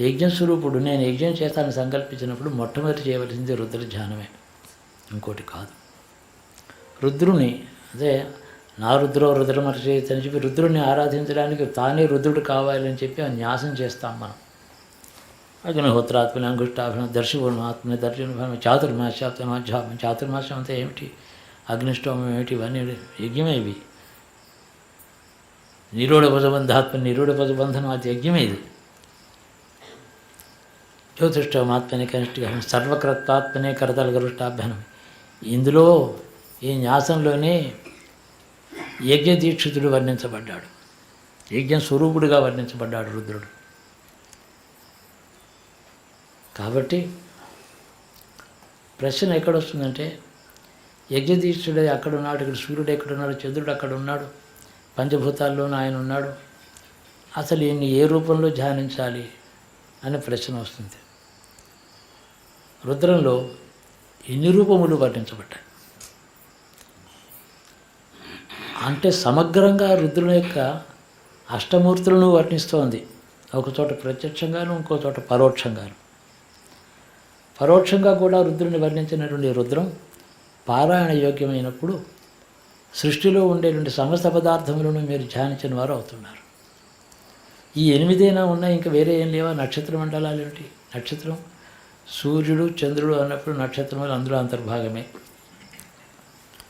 యజ్ఞస్వరూపుడు నేను యజ్ఞం చేస్తానని సంకల్పించినప్పుడు మొట్టమొదటి చేయవలసింది రుద్ర ధ్యానమే. ఇంకోటి కాదు. రుద్రుని అదే నా రుద్రో రుద్రమర్చి అని చెప్పి రుద్రుని ఆరాధించడానికి తానే రుద్రుడు కావాలని చెప్పి న్యాసం చేస్తాం మనం. అగ్నిహోత్రాత్మని అంగుష్టాభ్యం దర్శిపూర్ణాత్మని దర్శన చాతుర్మాస్యాత్మ చాతుర్మాస్యం అంతా ఏమిటి? అగ్నిష్టోమం ఏమిటి? ఇవన్నీ యజ్ఞమే ఇవి. నిరూఢ పదబంధాత్మ నిరూఢ పదబంధనం అది యజ్ఞమే ఇది. జ్యోతిష్టమాత్మనే కనిష్ట సర్వకృత్వాత్మనే కరతల గరుష్టాభ్యానం ఇందులో ఈ న్యాసంలోనే యజ్ఞ దీక్షితుడు వర్ణించబడ్డాడు. యజ్ఞ స్వరూపుడుగా వర్ణించబడ్డాడు రుద్రుడు. కాబట్టి ప్రశ్న ఎక్కడొస్తుందంటే యజ్ఞదీక్షుడు అక్కడ ఉన్నాడు ఇక్కడ సూర్యుడు ఎక్కడ ఉన్నాడు చంద్రుడు అక్కడ ఉన్నాడు పంచభూతాల్లోనూ ఆయన ఉన్నాడు. అసలు ఈయన్ని ఏ రూపంలో ధ్యానించాలి అనే ప్రశ్న వస్తుంది. రుద్రంలో ఎన్ని రూపములు వర్ణించబడ్డాయి అంటే సమగ్రంగా రుద్రుని యొక్క అష్టమూర్తులను వర్ణిస్తోంది. ఒక చోట ప్రత్యక్షంగాను ఇంకో చోట పరోక్షంగాను. పరోక్షంగా కూడా రుద్రుని వర్ణించినటువంటి రుద్రం పారాయణ యోగ్యమైనప్పుడు సృష్టిలో ఉండేటువంటి సమస్త పదార్థములను మీరు ధ్యానించిన వారు అవుతున్నారు. ఈ ఎనిమిదైనా ఉన్నాయి? ఇంకా వేరే ఏం లేవా? నక్షత్ర మండలాలు ఏమిటి నక్షత్రం? సూర్యుడు చంద్రుడు అన్నప్పుడు నక్షత్రములు అందులో అంతర్భాగమే.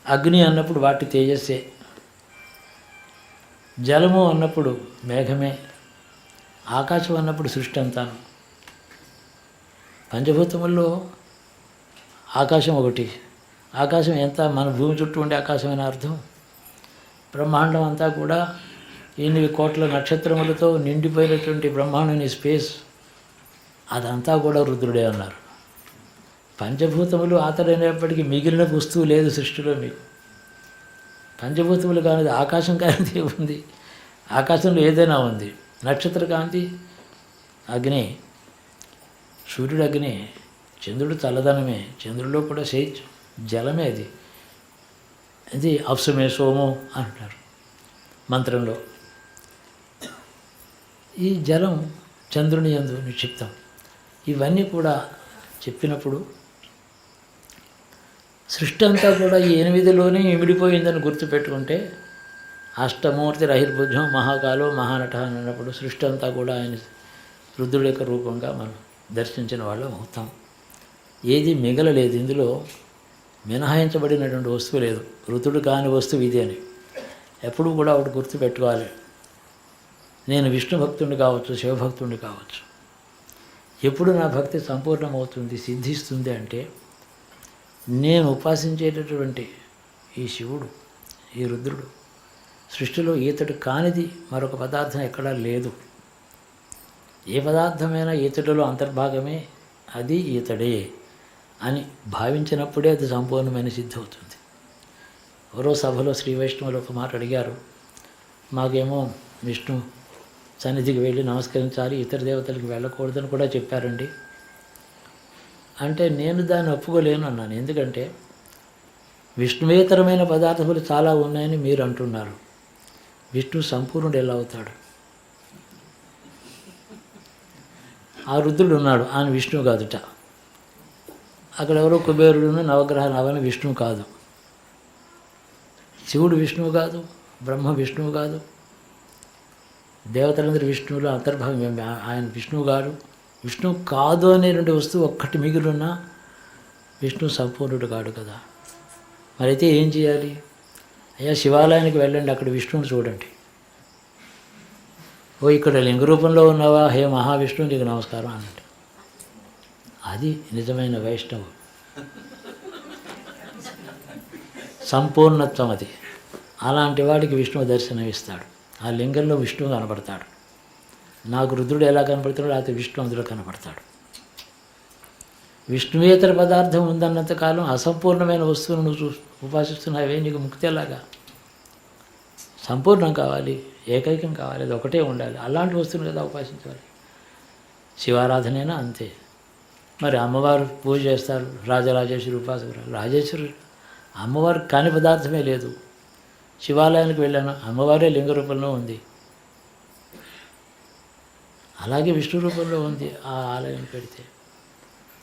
అగ్ని అన్నప్పుడు వాటి తేజస్సే. జలము అన్నప్పుడు మేఘమే. ఆకాశం అన్నప్పుడు సృష్టి అంతాను. పంచభూతముల్లో ఆకాశం ఒకటి. ఆకాశం ఎంత? మన భూమి చుట్టూ ఉండే ఆకాశమైన అర్థం? బ్రహ్మాండం అంతా కూడా ఎనిమిది కోట్ల నక్షత్రములతో నిండిపోయినటువంటి బ్రహ్మాండం స్పేస్. అదంతా కూడా రుద్రుడే అన్నారు. పంచభూతములు ఆతడైనప్పటికీ మిగిలిన వస్తువు లేదు సృష్టిలో మీకు. పంచభూతములు కానిది ఆకాశం కానిది ఉంది ఆకాశంలో ఏదైనా ఉంది. నక్షత్ర కాంతి అగ్ని సూర్యుడు అగ్ని చంద్రుడు చల్లదనమే చంద్రుడిలో కూడా సేచ్ జలమే అది. అది అప్సమే సోము అంటారు మంత్రంలో. ఈ జలం చంద్రుని యందు నిక్షిప్తం. ఇవన్నీ కూడా చెప్పినప్పుడు సృష్టి అంతా కూడా ఈ ఎనిమిదిలోనే ఇమిడిపోయిందని గుర్తుపెట్టుకుంటే అష్టమూర్తి రహిర్బుద్ధం మహాకాలో మహానట అని అన్నప్పుడు సృష్టి అంతా కూడా ఆయన రుద్రుడి యొక్క రూపంగా మనం దర్శించిన వాళ్ళం అవుతాం. ఏది మిగలలేదు. ఇందులో మినహాయించబడినటువంటి వస్తువు లేదు. ఋతుడు కాని వస్తువు ఇది అని ఎప్పుడూ కూడా ఒకటి గుర్తుపెట్టుకోవాలి. నేను విష్ణు భక్తుడిని కావచ్చు శివభక్తుడిని కావచ్చు. ఎప్పుడు నా భక్తి సంపూర్ణమవుతుంది సిద్ధిస్తుంది అంటే నేను ఉపాసించేటటువంటి ఈ శివుడు ఈ రుద్రుడు సృష్టిలో ఈతడు కానిది మరొక పదార్థం ఎక్కడా లేదు. ఏ పదార్థమైనా ఈతడిలో అంతర్భాగమే అది ఈతడే అని భావించినప్పుడే అది సంపూర్ణమైన సిద్ధి అవుతుంది ఎవరో సభలో శ్రీ వైష్ణవులు ఒక మాట అడిగారు మాకేమో విష్ణు సన్నిధికి వెళ్ళి నమస్కరించాలి ఇతర దేవతలకు వెళ్ళకూడదని కూడా చెప్పారండి. అంటే నేను దాన్ని ఒప్పుకోలేను అన్నాను. ఎందుకంటే విష్ణువేతరమైన పదార్థములు చాలా ఉన్నాయని మీరు అంటున్నారు. విష్ణు సంపూర్ణుడు ఎలా అవుతాడు? ఆ రుద్రుడు ఉన్నాడు ఆయన విష్ణువు కాదుట. అక్కడ ఎవరో కుబేరుడును నవగ్రహ నవని విష్ణువు కాదు. శివుడు విష్ణువు కాదు బ్రహ్మ విష్ణువు కాదు దేవతలందరూ విష్ణువులో అంతర్భాగం ఏమి? ఆయన విష్ణువు గారు. విష్ణువు కాదు అనేటువంటి వస్తువు ఒక్కటి మిగిలిన విష్ణు సంపూర్ణుడు కాడు కదా. మరి అయితే ఏం చేయాలి? అయ్యా శివాలయానికి వెళ్ళండి అక్కడ విష్ణువుని చూడండి. ఓ ఇక్కడ లింగ రూపంలో ఉన్నావా? హే మహావిష్ణువు నీకు నమస్కారం అన్నట్టు. అది నిజమైన వైష్ణవు. సంపూర్ణత్వం అది. అలాంటి వాడికి విష్ణువు దర్శనం ఇస్తాడు ఆ లింగంలో విష్ణువు కనపడతాడు. నాకు రుద్రుడు ఎలా కనపడతాడో అయితే విష్ణు అందులో కనపడతాడు. విష్ణువేతర పదార్థం ఉందన్నంత కాలం అసంపూర్ణమైన వస్తువును నువ్వు చూ ఉపాసిస్తున్నావే నీకు ముక్తి ఎలాగా? సంపూర్ణం కావాలి ఏకైకం కావాలి అది ఒకటే ఉండాలి. అలాంటి వస్తువుని కదా ఉపాసించాలి? శివారాధనైనా అంతే. మరి అమ్మవారు పూజ చేస్తారు రాజరాజేశ్వరి ఉపాసకురాలు. రాజేశ్వరి అమ్మవారు కాని పదార్థమే లేదు. శివాలయానికి వెళ్ళాను. అమ్మవారే లింగ రూపంలో ఉంది. అలాగే విష్ణు రూపంలో ఉంది ఆ ఆలయం పెడితే.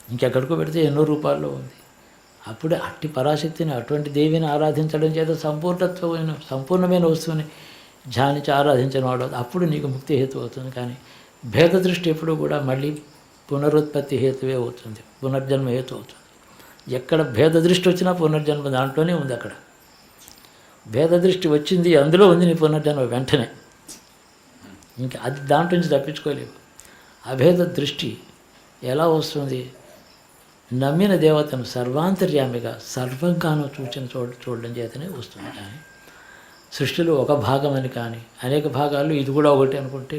ఇంకెక్కడికో పెడితే ఎన్నో రూపాల్లో ఉంది. అప్పుడే అట్టి పరాశక్తిని అటువంటి దేవిని ఆరాధించడం చేత సంపూర్ణత్వమైన సంపూర్ణమైన వస్తువుని ధ్యానించి ఆరాధించిన వాడు అప్పుడు నీకు ముక్తి హేతు అవుతుంది. కానీ భేద దృష్టి ఎప్పుడు కూడా మళ్ళీ పునరుత్పత్తి హేతువే అవుతుంది. పునర్జన్మ హేతు అవుతుంది. ఎక్కడ భేద దృష్టి వచ్చినా పునర్జన్మ దాంట్లోనే ఉంది అక్కడ. భేద దృష్టి వచ్చింది అందులో ఉంది నీ పునర్జన్మ వెంటనే. ఇంకా అది దాంట్లో నుంచి తప్పించుకోలేవు అభేద దృష్టి ఎలా వస్తుంది? నమ్మిన దేవతను సర్వాంతర్యామిగా సర్వంగాను చూచిన చూడ చూడడం చేతనే వస్తుంది కానీ సృష్టిలో ఒక భాగం అని కానీ అనేక భాగాలు ఇది కూడా ఒకటి అనుకుంటే